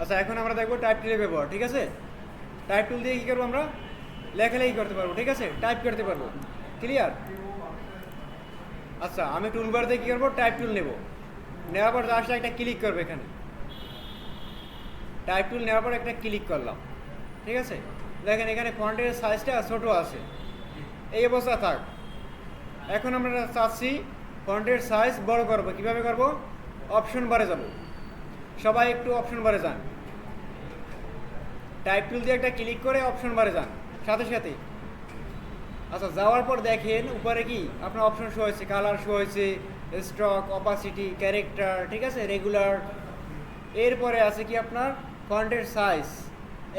আচ্ছা এখন আমরা দেখব টাইপ টুলের ব্যবহার, ঠিক আছে? টাইপ টুল দিয়ে কী করব আমরা? লেখালেখি করতে পারব, ঠিক আছে? টাইপ করতে পারব ক্লিয়ার আচ্ছা আমি টুলবার দিয়ে কী করব? টাইপ টুল নেব। নেওয়ার পর জাস্ট একটা ক্লিক করব এখানে। টাইপ টুল নেওয়ার পর একটা ক্লিক করলাম, ঠিক আছে? দেখেন এখানে ফন্টের সাইজটা ছোটো আছে। এই অবস্থা থাক। এখন আমরা চাচ্ছি ফন্টের সাইজ বড় করব। কীভাবে করব? অপশন বারে যাব। সবাই একটু অপশন বারে যান। টাইপ টুল দিয়ে একটা ক্লিক করে অপশন বারে যান, সাথে সাথে। আচ্ছা যাওয়ার পর দেখেন উপরে কি? আপনার অপশন শো হয়েছে কালার শো হয়েছে স্টক অপাসিটি ক্যারেক্টার ঠিক আছে? রেগুলার এরপরে আছে কি আপনার? ফন্টের সাইজ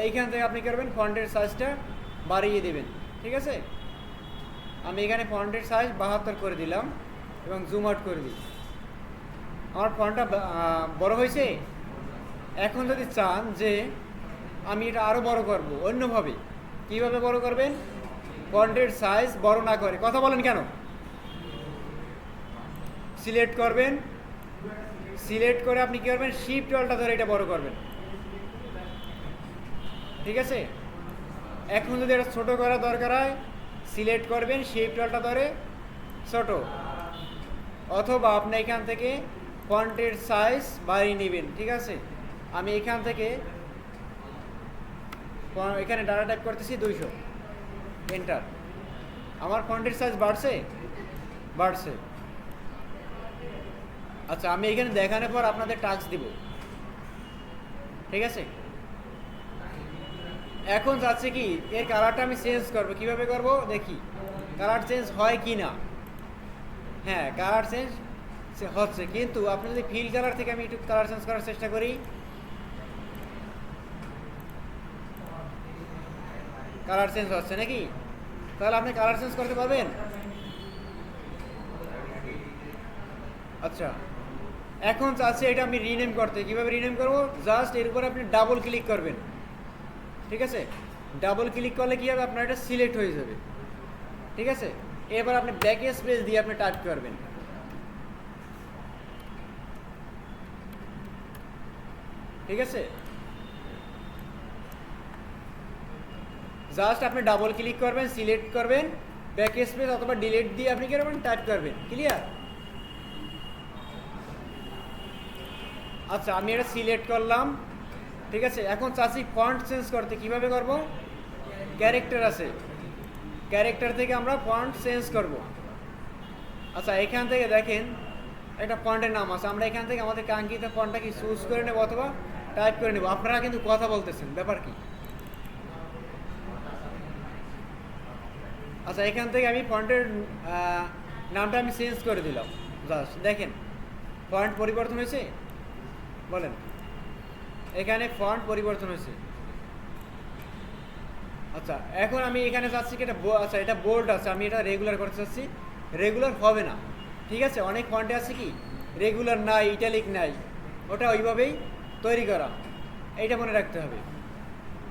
এইখান থেকে আপনি করবেন? ফন্টের সাইজটা বাড়িয়ে দেবেন, ঠিক আছে? আমি এখানে ফন্টের সাইজ বাহাত্তর করে দিলাম এবং জুম আউট করে দিই আমার ফন্টটা বড় হয়েছে? এখন যদি চান যে আমি এটা আরও বড় করব, অন্যভাবে, কীভাবে বড় করবেন? ফন্টের সাইজ বড় না করে, কথা বলেন কেন? সিলেক্ট করবেন। সিলেক্ট করে আপনি কী করবেন? শিফট অলটা ধরে এটা বড় করবেন। ঠিক আছে? এখন যদি এটা ছোটো করা দরকার হয় সিলেক্ট করবেন শিফট অলটা ধরে, ছোট। অথবা আপনি এখান থেকে ফন্টের সাইজ বাড়িয়ে নেবেন, ঠিক আছে? আমি এখান থেকে এখানে ডাটা টাইপ করতেছি দুইশো। এন্টার আমার ফন্টের সাইজ বাড়ছে? বাড়ছে। আচ্ছা আমি এখানে দেখানোর পর আপনাদের টাস্ক দিব। ঠিক আছে? এখন যাচ্ছে কি, এর কালারটা আমি চেঞ্জ করব। কীভাবে করব? দেখি। কালার চেঞ্জ হয় কি না হ্যাঁ কালার চেঞ্জ হচ্ছে কিন্তু আপনি যদি ফিল কালার থেকে আমি একটু কালার চেঞ্জ করার চেষ্টা করি। কালার চেঞ্জ হচ্ছে নাকি? তাহলে আপনি কালার চেঞ্জ করতে পারবেন? আচ্ছা। এখন চাচ্ছি এটা আমি রিনেম করতে। কীভাবে রিনেম করব? জাস্ট এর উপরে আপনি ডাবল ক্লিক করবেন। ঠিক আছে? ডাবল ক্লিক করলে কি হবে? আপনার এটা সিলেক্ট হয়ে যাবে। ঠিক আছে? এবার আপনি ব্যাক স্পেস দিয়ে আপনি টাইপ করবেন। ঠিক আছে? জাস্ট আপনি ডাবল ক্লিক করবেন সিলেক্ট করবেন ব্যাক স্পেস অথবা ডিলিট দিয়ে আপনি কি করবেন টাইপ করবেন ক্লিয়ার আচ্ছা আমি এটা সিলেক্ট করলাম, ঠিক আছে? এখন চাচ্ছি ফন্ট চেঞ্জ করতে, কীভাবে করব? ক্যারেক্টার আছে। ক্যারেক্টার থেকে আমরা ফন্ট চেঞ্জ করব। আচ্ছা এখান থেকে দেখেন, একটা ফন্টের নাম আছে। আমরা এখান থেকে আমাদের কাঙ্ক্ষিত ফন্টটা কি চুজ করে নেব অথবা টাইপ করে নেব। আপনারা কিন্তু কথা বলতেছেন, ব্যাপার কি? আচ্ছা এখান থেকে আমি ফন্টের নামটা আমি চেঞ্জ করে দিলাম। জাস্ট দেখেন, ফন্ট পরিবর্তন হয়েছে? বলেন। এখানে ফন্ট পরিবর্তন হয়েছে। আচ্ছা এখন আমি এখানে চাচ্ছি কি, এটা আচ্ছা এটা বোল্ড আছে, আমি এটা রেগুলার করতে চাচ্ছি। রেগুলার হবে না। ঠিক আছে? অনেক ফন্টে আছে কি? রেগুলার নাই ইটালিক নাই। ওটা ওইভাবেই তৈরি করা। এইটা মনে রাখতে হবে।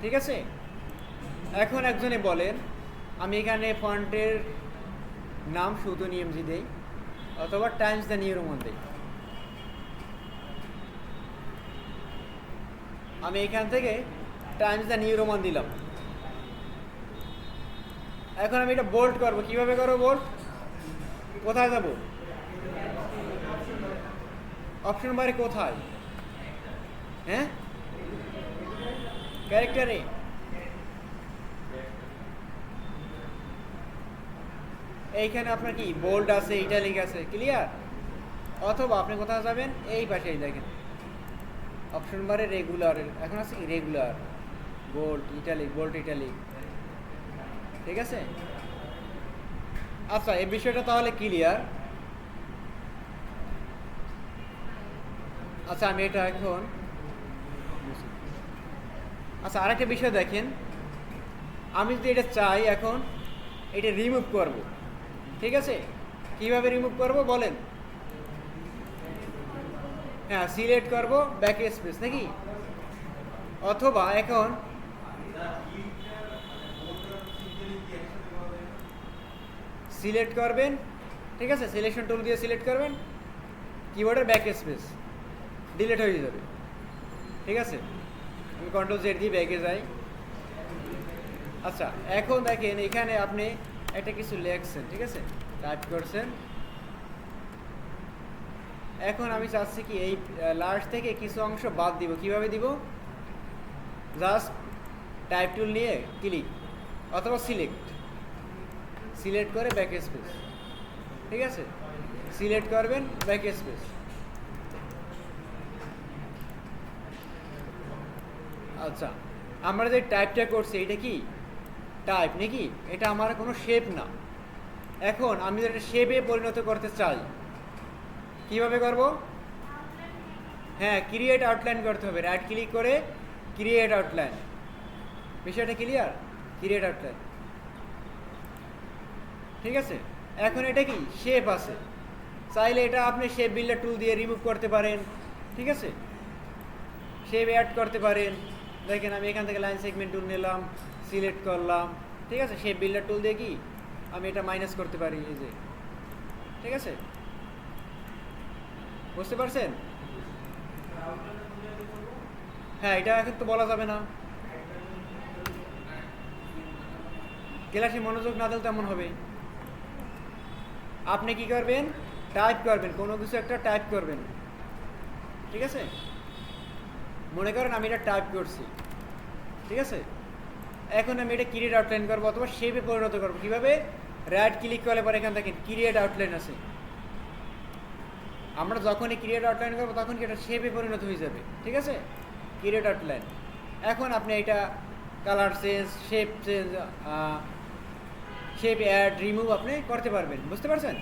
ঠিক আছে? এখন একজনে বলেন, আমি এখানে ফন্টের নাম শুধু নিয়মজি দেই অথবা টাইমস দ্য নিউ রোমান দেই। আমি এখান থেকে টাইমস দ্য নিউ রোমান দিলাম। এখন আমি এটা বোল্ড করব। কীভাবে করব বোল্ড? কোথায় যাব? অপশন বারে কোথায়? হ্যাঁ? ক্যারেক্টারে এইখানে আপনার কি বোল্ড আছে ইটালিক আছে ক্লিয়ার অথবা আপনি কোথায় যাবেন? এই পাশে দেখেন। অপশন বারে রেগুলার এখন আছে regular bold italic bold italic ঠিক আছে? আচ্ছা এই বিষয়টা তাহলে ক্লিয়ার আচ্ছা আমি এটা এখন আচ্ছা আরেকটা বিষয় দেখেন। আমি যদি এটা চাই এখন, এটা রিমুভ করব। ঠিক আছে? কীভাবে রিমুভ করব বলেন? হ্যাঁ সিলেক্ট করব ব্যাক স্পেস নাকি? অথবা এখন সিলেক্ট করবেন, ঠিক আছে? সিলেকশন টুল দিয়ে সিলেক্ট করবেন কিবোর্ডের ব্যাক স্পেস ডিলিট হয়ে যাবে। ঠিক আছে? কন্ট্রোল জেড দিয়ে ব্যাগে যাই আচ্ছা এখন দেখেন এখানে আপনি একটা কিছু লেখছেন, ঠিক আছে? টাইপ করছেন। এখন আমি চাচ্ছি কি এই লাস্ট থেকে কিছু অংশ বাদ দিব। কীভাবে দিব? জাস্ট টাইপ টুল নিয়ে ক্লিক অথবা সিলেক্ট সিলেক্ট করে ব্যাক স্পেস ঠিক আছে? সিলেক্ট করবেন ব্যাক স্পেস আচ্ছা আমরা যে টাইপটা করছি, এটা কি? টাইপ নাকি? এটা আমার কোনো শেপ না। এখন আমি যদি শেপে পরিণত করতে চাই, কীভাবে করব? হ্যাঁ ক্রিয়েট আউটলাইন করতে হবে। রাইট ক্লিক করে ক্রিয়েট আউটলাইন বিষয়টা ক্লিয়ার ক্রিয়েট আউটলাইন ঠিক আছে? এখন এটা কি? শেপ আছে। চাইলে এটা আপনি শেপ বিল্ডার টুল দিয়ে রিমুভ করতে পারেন। ঠিক আছে? শেপ অ্যাড করতে পারেন। দেখেন আমি এখান থেকে লাইন সেগমেন্ট টুল নিলাম সিলেক্ট করলাম, ঠিক আছে? শেপ বিল্ডার টুল দিয়ে কি? আমি এটা মাইনাস করতে পারি, এই যে। ঠিক আছে? বুঝতে পারছেন? হ্যাঁ এটা এখন তো বলা যাবে না। ক্লাসে মনোযোগ না দিলে তেমন হবে। আপনি কি করবেন? টাইপ করবেন, কোনো কিছু একটা টাইপ করবেন। ঠিক আছে? মনে করেন আমি এটা টাইপ করছি। ঠিক আছে? এখন আমি এটা ক্রিয়েট আউটলাইন করব অথবা শেপে পরিণত করব। কীভাবে? রাইট ক্লিক করলে পরে এখান থেকে ক্রিয়েট আউটলাইন আছে। আমরা যখনই ক্রিয়েট আউটলাইন করব তখন কি এটা শেপে পরিণত হয়ে যাবে। ঠিক আছে? ক্রিয়েট আউটলাইন এখন আপনি এটা colour change shape change shape add remove আপনি করতে পারবেন। বুঝতে পারছেন?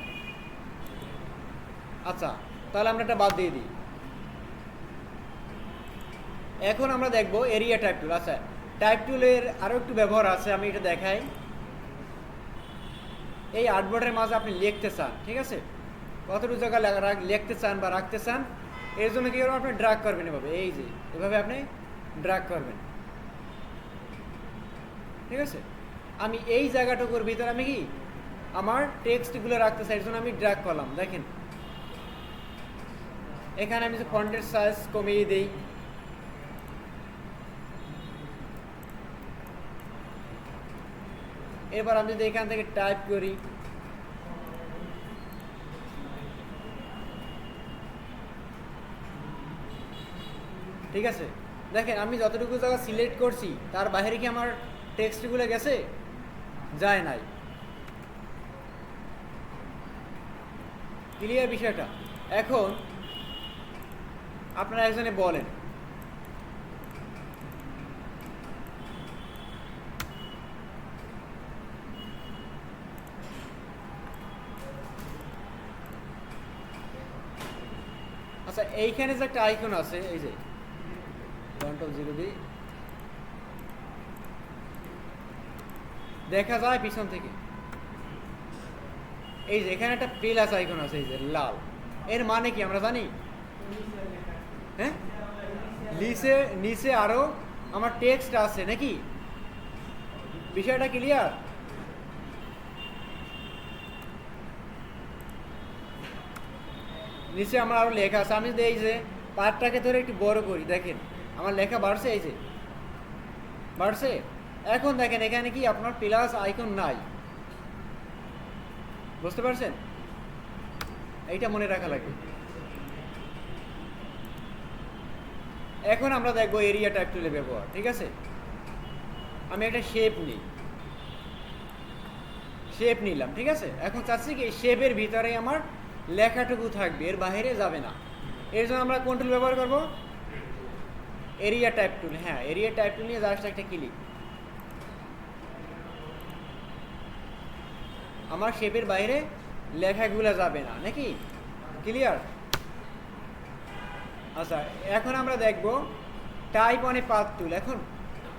আচ্ছা তাহলে আমরা এটা বাদ দিয়ে দিই। এখন আমরা দেখব এরিয়া টাইপ টুল আচ্ছা। টাইপ টুলের আরও একটু ব্যবহার আছে, আমি এটা দেখাই। এই আর্টবোর্ডের মাঝে আপনি লিখতে চান, ঠিক আছে? কতটুকু জায়গা লিখতে চান বা রাখতে চান, এর জন্য কী করবেন? আপনি ড্রাগ করবেন এভাবে। এই যে, এভাবে আপনি ড্রাগ করবেন। ঠিক আছে? আমি এই জায়গাটুকুর ভিতরে আমি কি? আমার টেক্সটগুলো রাখতে চাই, এর জন্য আমি ড্রাগ করলাম। দেখেন। এখানে আমি যে ফন্টের সাইজ কমিয়ে দিই। এবার আমি যদি এখান থেকে টাইপ করি, ঠিক আছে? দেখেন, আমি যতটুকু জায়গা সিলেক্ট করছি, তার বাইরে কি আমার টেক্সটগুলো গেছে? যায় নাই। ক্লিয়ার বিষয়টা? এখন আপনারা একজনে বলেন আচ্ছা এইখানে যে একটা আইকন আছে, এই যে কন্ট্রোল জিরো দিই দেখা যায় পিছন থেকে। এই যে, এখানে একটা প্লাস আইকন আছে, এই যে, লাল। এর মানে কি আমরা জানি? হ্যাঁ? নিচে নিচে আরও আমার টেক্সট আছে, নাকি? বিষয়টা ক্লিয়ার নিচে আমার আরও লেখা আছে। আমি এই যে পার্টটাকে ধরে একটু বড় করি, দেখেন, আমার লেখা বাড়ছে এই যে। বাড়ছে? এখন দেখেন, এখানে কি আপনার প্লাস আইকন নাই। বুঝতে পারছেন? এইটা মনে রাখা লাগে। এখন আমরা দেখব এরিয়া টাইপ টুলের ব্যবহার, ঠিক আছে? আমি একটা শেপ নিই। শেপ নিলাম, ঠিক আছে? এখন চাচ্ছি কি শেপের ভিতরে আমার লেখাটুকু থাকবে, এর বাইরে যাবে না। এর জন্য আমরা কোন টুল ব্যবহার করব? এরিয়া টাইপ টুল হ্যাঁ এরিয়া টাইপ টুল নিয়ে জাস্ট একটা ক্লিক আমার শেপের বাইরে লেখাগুলো যাবে না, নাকি? ক্লিয়ার আচ্ছা এখন আমরা দেখব টাইপ অনে পাত টুল এখন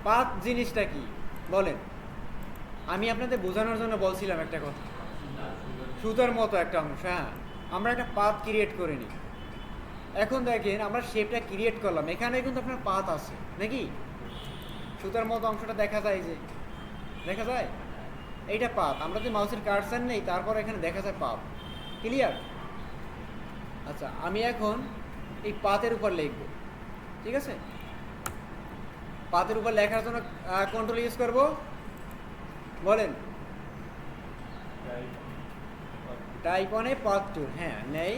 পাত জিনিসটা কি? বলেন। আমি আপনাদের বোঝানোর জন্য বলছিলাম একটা কথা। সুতার মতো একটা অংশ হ্যাঁ। আমরা একটা পাত ক্রিয়েট করে নিই। এখন দেখেন আমরা শেপটা ক্রিয়েট করলাম, এখানে কিন্তু আপনার পাত আছে, নাকি? সুতার মতো অংশটা দেখা যায় যে, দেখা যায়? এইটা পাত আমরা যে মাউসের কার্সার নেই, তারপর এখানে দেখা যায় পাত ক্লিয়ার আচ্ছা আমি এখন এই পাতের উপর লিখব, ঠিক আছে? পাতের উপর লেখার জন্য কন্ট্রোল ইউজ করব। বলেন। টাইপ অনে পাথ টু হ্যাঁ নেই।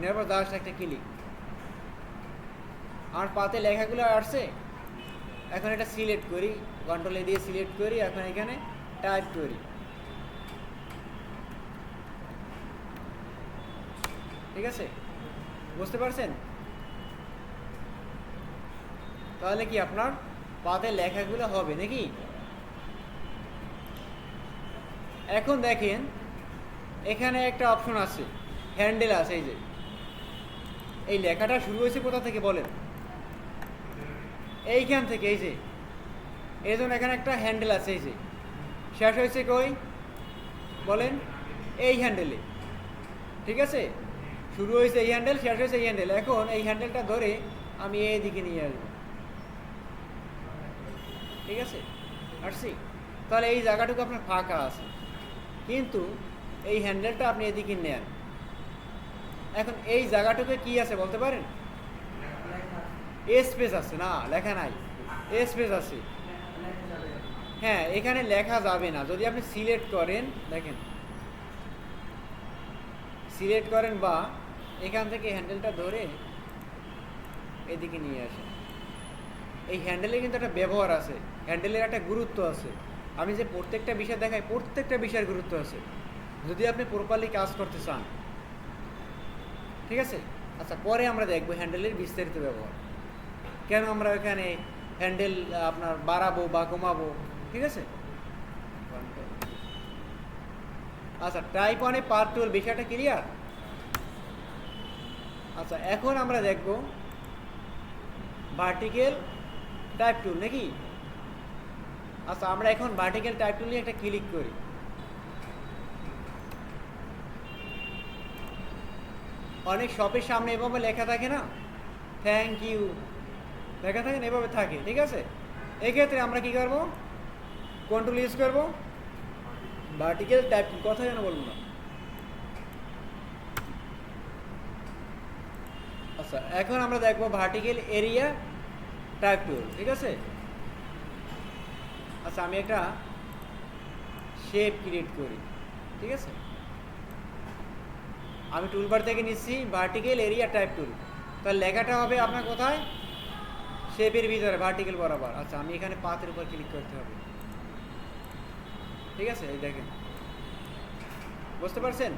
নেওয়ার পর একটা ক্লিক আমার পাতে লেখাগুলো আসছে। এখন এটা সিলেক্ট করি কন্ট্রোলে দিয়ে সিলেক্ট করি, এখন এখানে টাইপ করি। ঠিক আছে? বুঝতে পারছেন? তাহলে কি আপনার পাতে লেখাগুলো হবে নাকি? এখন দেখেন এখানে একটা অপশন আছে হ্যান্ডেল আছে, এই যে। এই লেখাটা শুরু হয়েছে কোথা থেকে বলেন? এইখান থেকে, এই যে। এই জন্য এখানে একটা হ্যান্ডেল আছে, এই যে। শেষ হয়েছে কই? বলেন, এই হ্যান্ডেলে ঠিক আছে? শুরু হয়েছে এই হ্যান্ডেল শেষ হয়েছে এই হ্যান্ডেল এখন এই হ্যান্ডেলটা ধরে আমি এই দিকে নিয়ে আসব। ঠিক আছে? আসছি তাহলে এই জায়গাটুকু আপনার ফাঁকা আছে। কিন্তু এই হ্যান্ডেলটা আপনি এদিকে নেন। এখন এই জায়গাটুকু কি আছে বলতে পারেন? এ স্পেস আছে না, লেখা নাই। এ স্পেস আছে। হ্যাঁ এখানে লেখা যাবে না। যদি আপনি সিলেক্ট করেন, দেখেন। সিলেক্ট করেন বা এখান থেকে হ্যান্ডেলটা ধরে এদিকে নিয়ে আসেন। এই হ্যান্ডেলে কিন্তু একটা ব্যবহার আছে। হ্যান্ডেলের একটা গুরুত্ব আছে। আমি যে প্রত্যেকটা বিষয় দেখাই, প্রত্যেকটা বিষয়ের গুরুত্ব আছে। যদি আপনি প্রপারলি কাজ করতে চান, ঠিক আছে? আচ্ছা পরে আমরা দেখব হ্যান্ডেলের বিস্তারিত ব্যবহার। কেন আমরা এখানে হ্যান্ডেল আপনার বাড়াবো বা কমাবো, ঠিক আছে? আচ্ছা টাইপ ওয়ানে পার্ট টুর বিষয়টা ক্লিয়ার আচ্ছা এখন আমরা দেখব ভার্টিক্যাল টাইপ টুল নাকি? আচ্ছা আমরা এখন ভার্টিক্যাল টাইপ টুল নিয়ে একটা ক্লিক করি। অনেক শপের সামনে এভাবে লেখা থাকে না? থ্যাংক ইউ লেখা থাকে না, এভাবে থাকে, ঠিক আছে? এক্ষেত্রে আমরা কি করব? কন্ট্রোল ইউজ করব? ভার্টিক্যাল টাইপ কথা যেন বলব না। আচ্ছা এখন আমরা দেখব ভার্টিক্যাল এরিয়া টাইপ টুল ঠিক আছে? আচ্ছা আমি একটা শেপ ক্রিয়েট করি, ঠিক আছে? আমি টুলবার থেকে নিচ্ছি ভার্টিক্যাল এরিয়া টাইপ টুল তাহলে লেখাটা হবে আপনার কোথায়? শেপের ভিতরে ভার্টিক্যাল বরাবর। আচ্ছা আমি এখানে পাতের উপর ক্লিক করতে হবে। ঠিক আছে, এই দেখেন। বুঝতে পারছেন?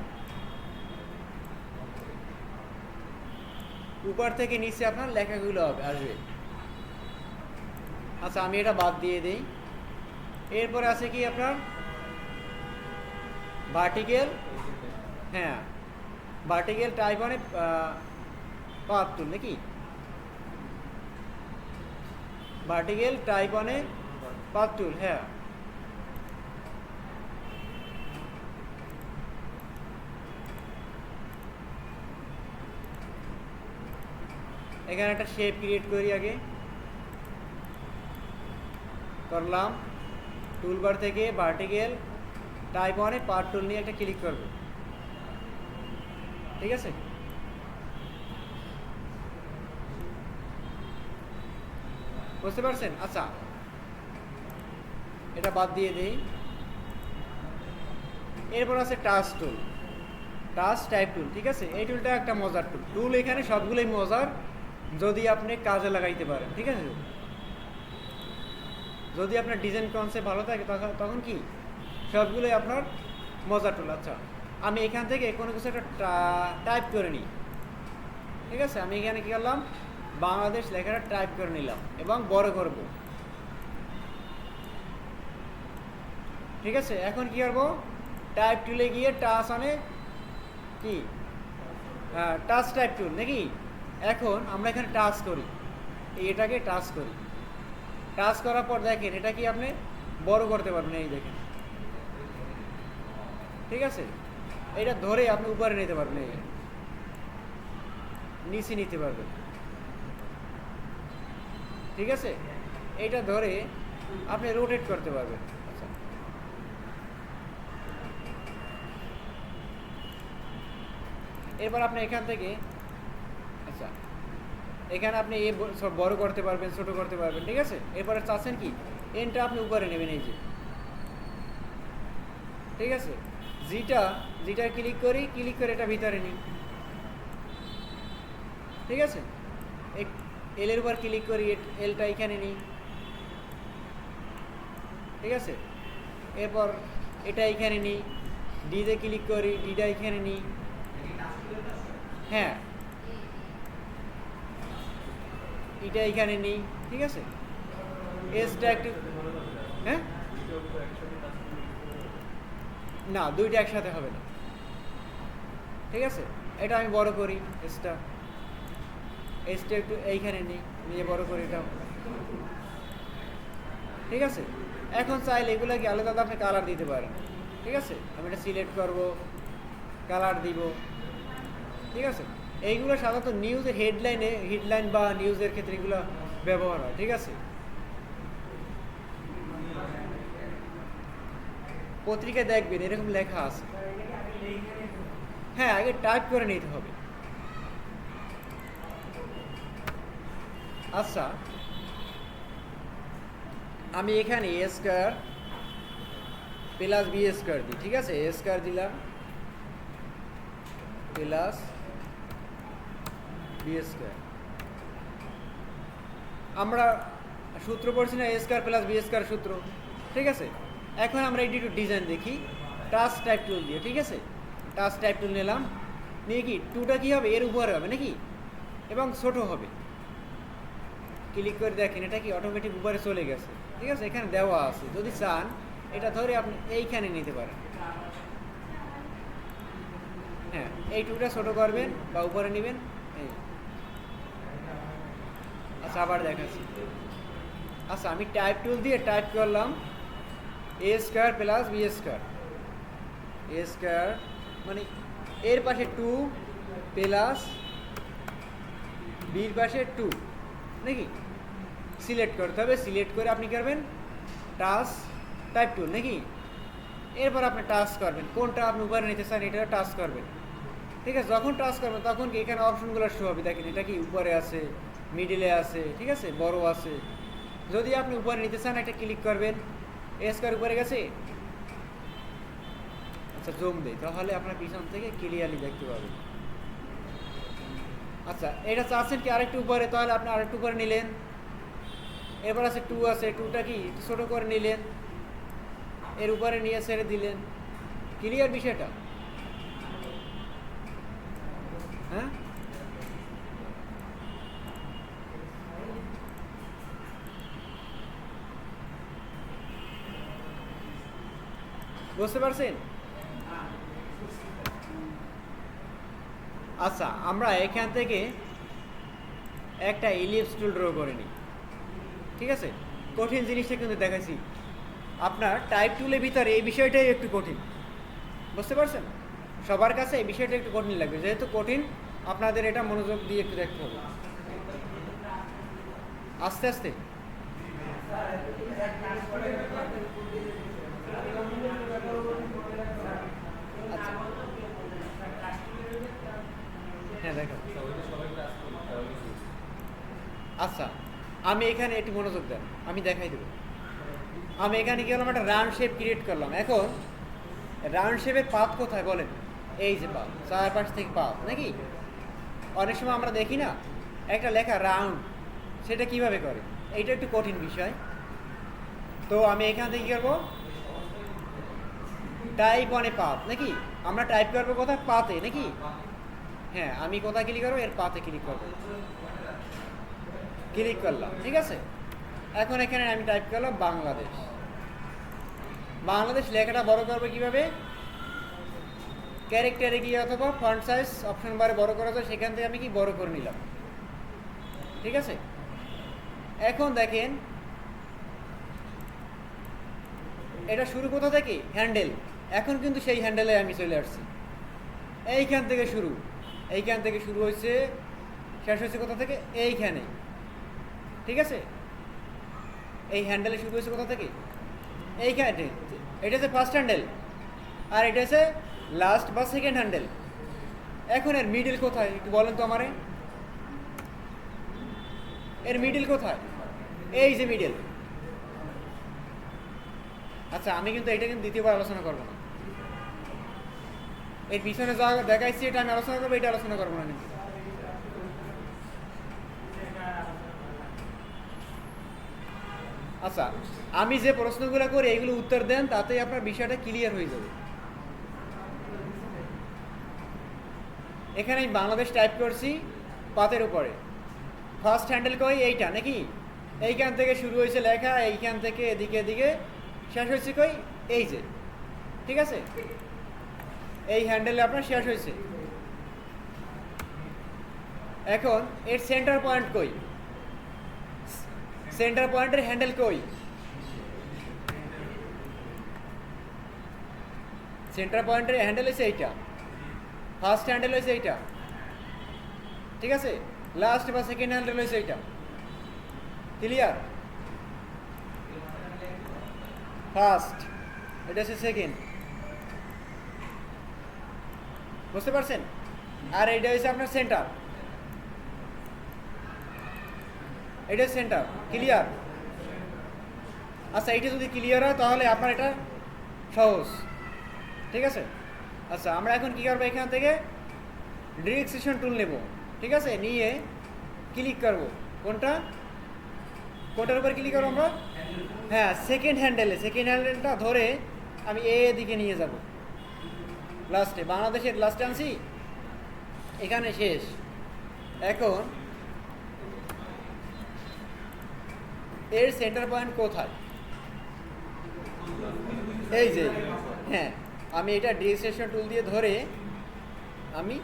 উপর থেকে নিচে আপনার লেখাগুলো হবে, আসবে। আচ্ছা আমি এটা বাদ দিয়ে দিই। এরপরে আছে কি আপনার? ভার্টিক্যাল হ্যাঁ। ভার্টিক্যাল টাইপ পাত টুল নাকি? ভার্টিক্যাল টাইপ পাত টুল হ্যাঁ। এখানে একটা শেপ ক্রিয়েট করি আগে। করলাম। টুলবার থেকে ভার্টিক্যাল টাইপ ওয়ানে পার্ট টুল নিয়ে একটা ক্লিক করব। ঠিক আছে? বুঝতে পারছেন? আচ্ছা। এটা বাদ দিয়ে দিই। এরপর আছে touch tool touch type tool ঠিক আছে? এই টুলটা একটা মজার টুল টুল এখানে সবগুলোই মজার, যদি আপনি কাজে লাগাইতে পারেন, ঠিক আছে? যদি আপনার ডিজাইন কনসেপ্ট ভালো থাকে, তখন কি? সবগুলোই আপনার মজার টুল আচ্ছা। আমি এখান থেকে কোনো কিছু একটা টাইপ করে নিই। ঠিক আছে? আমি এখানে কী করলাম? বাংলাদেশ লেখাটা টাইপ করে নিলাম এবং বড় করব। ঠিক আছে? এখন কি করব? টাইপ টুলে গিয়ে টাচ আনে কি? টাচ টাইপ টুল নাকি? এখন আমরা এখানে টাচ করি। এটাকে টাচ করি। টাচ করার পর দেখেন, এটা কি আপনি বড় করতে পারবেন, এই দেখেন। ঠিক আছে? এটা ধরে আপনি উপরে নিতে পারবেন নিচে নিতে পারবেন। ঠিক আছে? এটা ধরে আপনি রোটেট করতে পারবেন। আচ্ছা। এবার আপনি এখান থেকে আচ্ছা এখানে আপনি এ বড় করতে পারবেন, ছোট করতে পারবেন, ঠিক আছে? এরপরে চাচ্ছেন কি? এনটা আপনি উপরে নেবেন, এই যে। ঠিক আছে? জিটা জিটা ক্লিক করি ক্লিক করে এটা ভিতরে নিই। ঠিক আছে? এল এর উপর ক্লিক করি এলটা এখানে নিই। ঠিক আছে? এরপর এটা এখানে নিই। ডিতে ক্লিক করি ডিটা এখানে নিই। হ্যাঁ। এটা এখানে নিই। ঠিক আছে? এসটা একটু হ্যাঁ? না, দুইটা একসাথে হবে না। ঠিক আছে? এটা আমি বড় করি এসটা এসটা একটু এইখানে নিই, নিয়ে বড় করি এটা ঠিক আছে? এখন চাইলে এগুলো কি আলাদা আলাদা আপনি কালার দিতে পারেন। ঠিক আছে? আমি এটা সিলেক্ট করব কালার দিব। ঠিক আছে? এইগুলো সাধারণত নিউজের হেডলাইনে হেডলাইন বা নিউজের ক্ষেত্রে এগুলো ব্যবহার হয়। ঠিক আছে? পত্রিকায় দেখবেন, এরকম লেখা আছে। হ্যাঁ আগে টাইপ করে নিতে হবে। আচ্ছা আমি এখানে A square plus B square দিই, ঠিক আছে? এ স্কোয়ার দিলাম প্লাস বি স্কোয়ার আমরা সূত্র পড়ছি না A square plus B square সূত্র, ঠিক আছে? এখন আমরা এটি একটু ডিজাইন দেখি। টাচ টাইপ টুল দিয়ে, ঠিক আছে? টাচ টাইপ টুল নিলাম। নিয়ে কি? টুটা কী হবে? এর উপরে হবে নাকি? এবং ছোট হবে। ক্লিক করে দেখেন, এটা কি অটোমেটিক উপরে চলে গেছে? ঠিক আছে? এখানে দেওয়া আছে। যদি চান, এটা ধরে আপনি এইখানে নিতে পারেন। হ্যাঁ এই টুটা ছোট করবেন বা উপরে নেবেন। আচ্ছা আবার দেখাচ্ছি। আচ্ছা আমি টাইপ টুল দিয়ে টাইপ করলাম। A square plus B square A square মানে এর পাশে টু প্লাস বির পাশে টু নাকি? সিলেক্ট করতে হবে সিলেক্ট করে আপনি করবেন? টাচ টাইপ টুল নাকি? এরপর আপনি টাচ করবেন, কোনটা আপনি উপরে নিতে চান এটা টাচ করবেন। ঠিক আছে, যখন টাচ করবেন, তখন কি এখানে অপশনগুলো শো হবে? দেখেন, এটা কি উপরে আছে মিডিলে আছে, ঠিক আছে, বড় আছে। যদি আপনি উপরে নিতে চান একটা ক্লিক করবেন। এসকার উপরে গেছে? আচ্ছা জম দেই। তাহলে আপনার পিছন থেকে ক্লিয়ারলি দেখতে পাবেন। আচ্ছা এটা চাচ্ছেন কি আরেকটু উপরে? তাহলে আপনি আরেকটু উপরে নিলেন। এরপর আছে টু আছে। টুটা কি ছোটো করে নিলেন। এর উপরে নিয়ে ছেড়ে দিলেন। ক্লিয়ার বিষয়টা হ্যাঁ বুঝতে পারছেন? আচ্ছা আমরা এখান থেকে একটা ইলিপস টুল ড্র করে নিই। ঠিক আছে? কঠিন জিনিসটা কিন্তু দেখাচ্ছি আপনার টাইপ টুলের ভিতরে এই বিষয়টাই একটু কঠিন। বুঝতে পারছেন? সবার কাছে এই বিষয়টা একটু কঠিন লাগবে। যেহেতু কঠিন, আপনাদের এটা মনোযোগ দিয়ে একটু দেখতে হবে। আস্তে আস্তে আচ্ছা হ্যাঁ আচ্ছা আমি এখানে একটু মনোযোগ দেন, আমি দেখাই দেবো। আমি এখানে কি করলাম? একটা রাউন্ড শেপ ক্রিয়েট করলাম। এখন রাউন্ড শেপের পাত কোথায় বলেন? এই যে পাত, চারপাশ থেকে পাত, নাকি? অনেক সময় আমরা দেখি না, একটা লেখা রাউন্ড সেটা কীভাবে করে? এইটা একটু কঠিন বিষয়। তো আমি এখান থেকে কী করব? টাইপ অনে পাত, নাকি? আমরা টাইপ করব কোথায়? পাতে, নাকি? হ্যাঁ আমি কোথায় ক্লিক করব? এর পাতে ক্লিক করব। ক্লিক করলাম, ঠিক আছে? এখন এখানে আমি টাইপ করলাম বাংলাদেশ। বাংলাদেশ লেখাটা বড় করব কীভাবে? ক্যারেক্টারে গিয়ে অথবা ফন্ট সাইজ অপশন বারে বড় করা যায়, সেখান থেকে আমি কি বড় করে নিলাম? ঠিক আছে? এখন দেখেন, এটা শুরু কোথা থেকে? হ্যান্ডেল এখন কিন্তু সেই হ্যান্ডেলে আমি চলে আসছি। এইখান থেকে শুরু। এইখান থেকে শুরু হয়েছে, শেষ হয়েছে কোথা থেকে? এইখানে। ঠিক আছে? এই হ্যান্ডেলে শুরু হয়েছে কোথা থেকে? এইখানে। এটা হচ্ছে ফার্স্ট হ্যান্ডেল আর এটা হচ্ছে লাস্ট বা সেকেন্ড হ্যান্ডেল এখন এর মিডিল কোথায়? একটু বলেন তো আমারে। এর মিডিল কোথায়? এই যে মিডিল আচ্ছা আমি কিন্তু এটা কিন্তু দ্বিতীয়বার আলোচনা করব না। এর পিছনে যা দেখাইছি, এটা আমি আলোচনা করব, এটা আলোচনা করব না আচ্ছা আমি যে প্রশ্নগুলো করি, এগুলো উত্তর দেন, তাতেই আপনার বিষয়টা ক্লিয়ার হয়ে যাবে। এখানে আমি বাংলাদেশ টাইপ করছি, পাতের উপরে। ফার্স্ট হ্যান্ডেল কই? এইটা, নাকি? এইখান থেকে শুরু হয়েছে লেখা, এইখান থেকে এদিকে এদিকে। শেষ হয়েছে কই? এই যে। ঠিক আছে? এই হ্যান্ডেলে আপনার শেষ হয়েছে। এখন এর সেন্টার পয়েন্ট কই? সেন্টার পয়েন্টের হ্যান্ডেল কই? সেন্টার পয়েন্টের হ্যান্ডেল হয়েছে এইটা। ফার্স্ট হ্যান্ডেল হয়েছে এইটা। ঠিক আছে? লাস্ট বা সেকেন্ড হ্যান্ডেল হয়েছে এইটা। ক্লিয়ার ফার্স্ট এটা হচ্ছে সেকেন্ড বুঝতে পারছেন? আর এইটা হচ্ছে আপনার সেন্টার এটা সেন্টার ক্লিয়ার আচ্ছা এইটা যদি ক্লিয়ার হয়, তাহলে আপনার এটা সহজ। ঠিক আছে? আচ্ছা আমরা এখন কী করব এখান থেকে? ডিরেক্সেশন টুল নেব। ঠিক আছে? নিয়ে ক্লিক করব। কোনটা? কোনটার উপর ক্লিক করব আমরা? হ্যাঁ সেকেন্ড হ্যান্ডেলে সেকেন্ড হ্যান্ডেলটা ধরে আমি এ দিকে নিয়ে যাব। লাস্টে বাংলাদেশের লাস্টে আনছি এখানে শেষ। এখন, এর সেন্টার পয়েন্ট কোথায়? এই যে হ্যাঁ আমি এটা ডিরেক্সেশন টুল দিয়ে ধরে আমি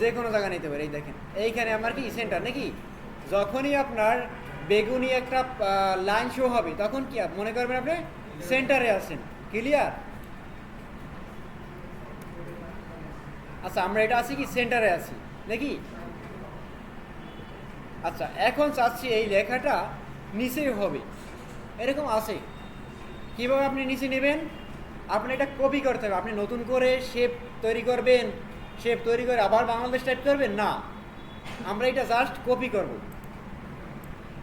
যে কোনো জায়গা নিতে পারি, এই দেখেন। এইখানে আমার কি সেন্টার নাকি? যখনই আপনার বেগুনি একটা লাইন শো হবে, তখন কি মনে করবেন আপনি? সেন্টারে আছেন ক্লিয়ার আচ্ছা আমরা এটা আছি কি? সেন্টারে আছি, নাকি? আচ্ছা এখন চাচ্ছি এই লেখাটা নিচেই হবে। এরকম আছে। কীভাবে আপনি নিচে নেবেন? আপনি এটা কপি করতে হবে। আপনি নতুন করে শেপ তৈরি করবেন। শেপ তৈরি করে আবার বাংলাদেশ টাইপ করবেন? না। আমরা এটা জাস্ট কপি করব।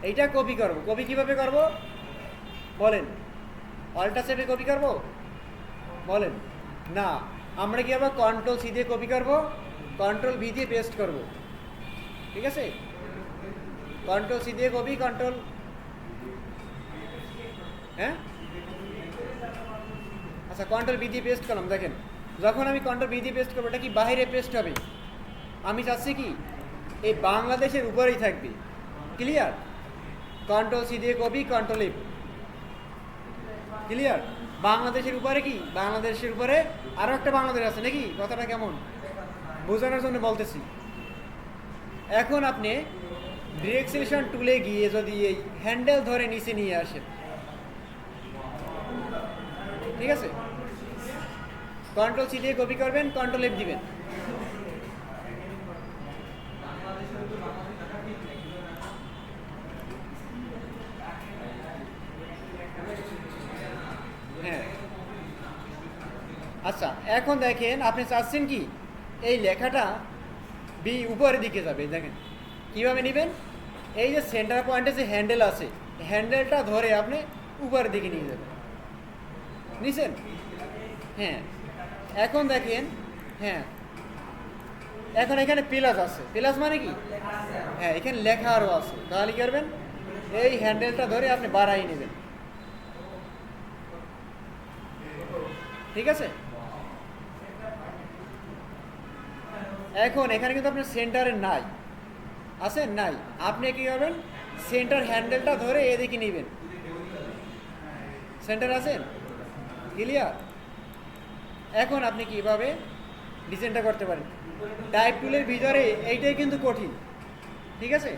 এইটা কপি করব। কপি কীভাবে করব? বলেন। অল্টা সেটে কপি করব? বলেন। না। আমরা কি আবার কন্ট্রোল সি দিয়ে কপি করব? কন্ট্রোল ভি দিয়ে পেস্ট করব। ঠিক আছে? কন্ট্রোল সি দিয়ে কপি কন্ট্রোল হ্যাঁ? আচ্ছা কন্ট্রোল বি দিয়ে পেস্ট করলাম, দেখেন। যখন আমি কন্ট্রোল বি দিয়ে পেস্ট করব, এটা কি বাইরে পেস্ট হবে? আমি চাচ্ছি কি? এই বাংলাদেশের উপরেই থাকবে। ক্লিয়ার কন্ট্রোল সি দিয়ে কপি কন্ট্রোল এফ ক্লিয়ার বাংলাদেশের উপরে কি? বাংলাদেশের উপরে আরও একটা বাংলাদেশ আছে নাকি? কথাটা কেমন? বোঝানোর জন্য বলতেছি। এখন আপনি ডিরেকশন টুলে গিয়ে যদি এই হ্যান্ডেল ধরে নিচে নিয়ে আসেন। ঠিক আছে? কন্ট্রোল সি দিয়ে কপি করবেন কন্ট্রোল এফ দিবেন হ্যাঁ আচ্ছা এখন দেখেন আপনি চাচ্ছেন কি? এই লেখাটা বি উপরের দিকে যাবে, দেখেন। কীভাবে নেবেন? এই যে সেন্টার পয়েন্টে যে হ্যান্ডেল আছে হ্যান্ডেলটা ধরে আপনি উপরের দিকে নিয়ে যাবেন। নিছেন? হ্যাঁ। এখন দেখেন হ্যাঁ। এখন এখানে প্লাস আছে। প্লাস মানে কি? হ্যাঁ এখানে লেখা আরও আছে। তাহলে কি করবেন? এই হ্যান্ডেলটা ধরে আপনি বাড়াই নেবেন। ঠিক আছে? এখন এখানে কিন্তু আপনার সেন্টারে নাই। আছে? নাই। আপনি কি করবেন? সেন্টার হ্যান্ডেলটা ধরে এদিকে নেবেন। সেন্টার আছেন ক্লিয়ার এখন আপনি কীভাবে ডিজাইনটা করতে পারেন? টাইপ টুলের ভিতরে এইটাই কিন্তু কঠিন। ঠিক আছে?